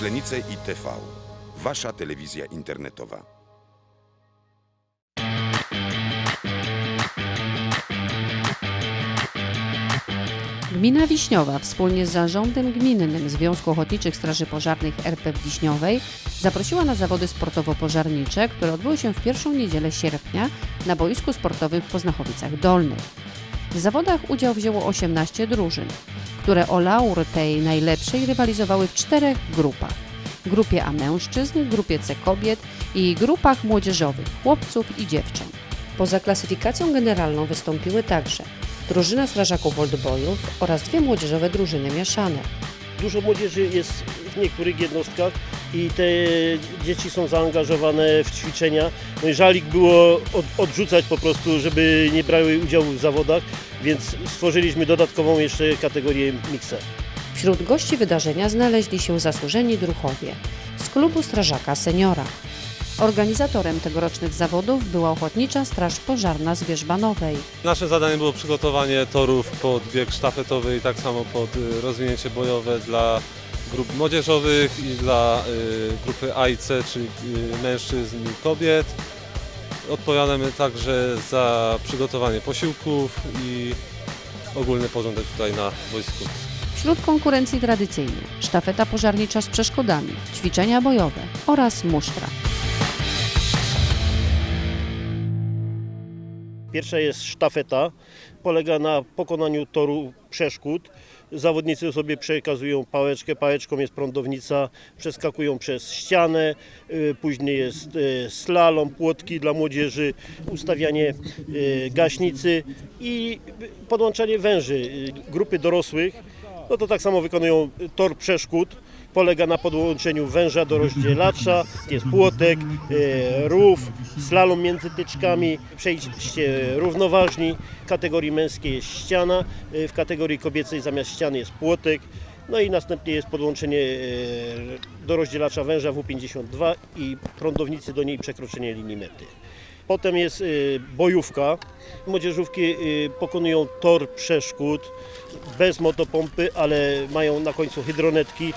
Myślenice. Wasza telewizja internetowa. Gmina Wiśniowa wspólnie z Zarządem Gminnym Związku Ochotniczych Straży Pożarnych RP Wiśniowej zaprosiła na zawody sportowo-pożarnicze, które odbyły się w pierwszą niedzielę sierpnia na boisku sportowym w Poznachowicach Dolnych. W zawodach udział wzięło 18 drużyn, które o laur tej najlepszej rywalizowały w czterech grupach. Grupie A mężczyzn, grupie C kobiet i grupach młodzieżowych chłopców i dziewcząt. Poza klasyfikacją generalną wystąpiły także drużyna strażaków oldboyów oraz dwie młodzieżowe drużyny mieszane. Dużo młodzieży jest w niektórych jednostkach i te dzieci są zaangażowane w ćwiczenia. No żalik było od, odrzucać po prostu, żeby nie brały udziału w zawodach, więc stworzyliśmy dodatkową jeszcze kategorię mikser. Wśród gości wydarzenia znaleźli się zasłużeni druchowie z klubu strażaka seniora. Organizatorem tegorocznych zawodów była Ochotnicza Straż Pożarna z Wierzbanowej. Nasze zadanie było przygotowanie torów pod bieg sztafetowy i tak samo pod y, rozwinięcie bojowe dla grup młodzieżowych i dla y, grupy A i C, czyli y, mężczyzn i kobiet. Odpowiadamy także za przygotowanie posiłków i ogólny porządek tutaj na boisku. Wśród konkurencji tradycyjne sztafeta pożarnicza z przeszkodami, ćwiczenia bojowe oraz musztra. Pierwsza jest sztafeta, polega na pokonaniu toru przeszkód. Zawodnicy sobie przekazują pałeczkę, pałeczką jest prądownica, przeskakują przez ścianę, y, później jest y, slalom, płotki dla młodzieży, ustawianie y, gaśnicy i podłączanie węży. Grupy dorosłych, no to tak samo wykonują tor przeszkód, polega na podłączeniu węża do rozdzielacza, jest płotek, e, rów, slalom między tyczkami, przejście równoważni. W kategorii męskiej jest ściana, e, w kategorii kobiecej zamiast ściany jest płotek. No i następnie jest podłączenie e, do rozdzielacza węża W52 i prądownicy do niej przekroczenie linii mety. Potem jest y, bojówka. Młodzieżówki y, pokonują tor przeszkód bez motopompy, ale mają na końcu hydronetki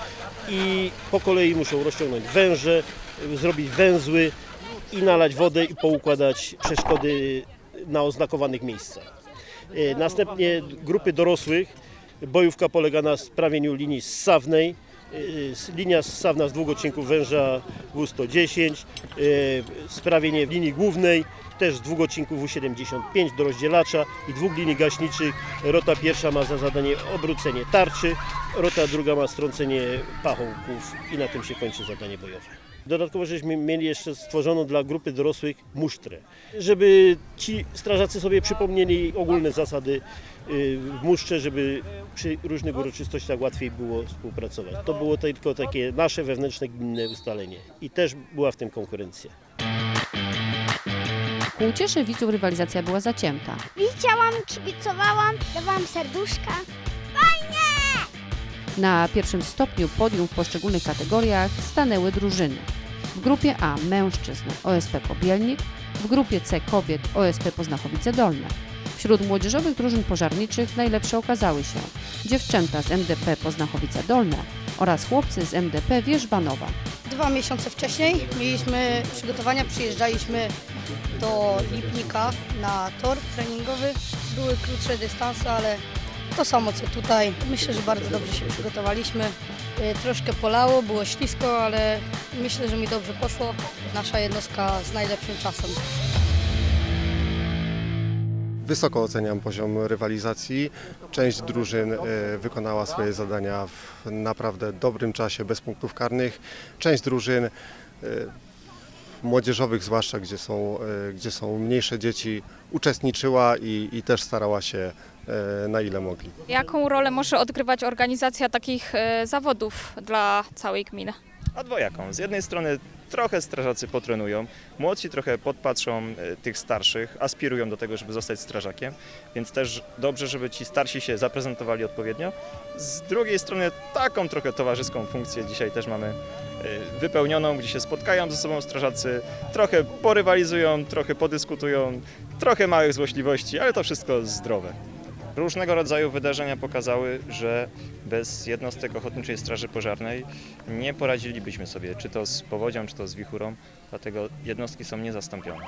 i po kolei muszą rozciągnąć węże, y, zrobić węzły i nalać wodę i poukładać przeszkody na oznakowanych miejscach. Następnie grupy dorosłych. Bojówka polega na sprawieniu linii ssawnej. Y, Linia ssawna z długocinków węża W110. y, Sprawienie linii głównej też z długocinków W75 do rozdzielacza i dwóch linii gaśniczych. Rota pierwsza ma za zadanie obrócenie tarczy, rota druga ma strącenie pachołków i na tym się kończy zadanie bojowe. Dodatkowo żeśmy mieli jeszcze stworzoną dla grupy dorosłych musztrę, żeby ci strażacy sobie przypomnieli ogólne zasady y, w musztrze, żeby przy różnych uroczystościach łatwiej było współpracować. To było tylko takie nasze wewnętrzne gminne ustalenie i też była w tym konkurencja. Ku uciesze widzów rywalizacja była zacięta. Widziałam, kibicowałam, dawałam serduszka. Na pierwszym stopniu podium w poszczególnych kategoriach stanęły drużyny. W grupie A mężczyzn OSP Kobielnik, w grupie C kobiet OSP Poznachowice Dolne. Wśród młodzieżowych drużyn pożarniczych najlepsze okazały się dziewczęta z MDP Poznachowice Dolne oraz chłopcy z MDP Wierzbanowa. Dwa miesiące wcześniej mieliśmy przygotowania, przyjeżdżaliśmy do Lipnika na tor treningowy. Były krótsze dystanse, ale to samo co tutaj. Myślę, że bardzo dobrze się przygotowaliśmy. Y, Troszkę polało, było ślisko, ale myślę, że mi dobrze poszło. Nasza jednostka z najlepszym czasem. Wysoko oceniam poziom rywalizacji. Część drużyn e, wykonała swoje zadania w naprawdę dobrym czasie, bez punktów karnych. Część drużyn e, młodzieżowych zwłaszcza, gdzie są, e, gdzie są mniejsze dzieci, uczestniczyła i, i też starała się e, na ile mogli. Jaką rolę może odgrywać organizacja takich e, zawodów dla całej gminy? A dwojaką. Z jednej strony trochę strażacy potrenują, młodsi trochę podpatrzą tych starszych, aspirują do tego, żeby zostać strażakiem, więc też dobrze, żeby ci starsi się zaprezentowali odpowiednio. Z drugiej strony taką trochę towarzyską funkcję dzisiaj też mamy wypełnioną, gdzie się spotkają ze sobą strażacy, trochę porywalizują, trochę podyskutują, trochę małych złośliwości, ale to wszystko zdrowe. Różnego rodzaju wydarzenia pokazały, że bez jednostek Ochotniczej Straży Pożarnej nie poradzilibyśmy sobie, czy to z powodzią, czy to z wichurą, dlatego jednostki są niezastąpione.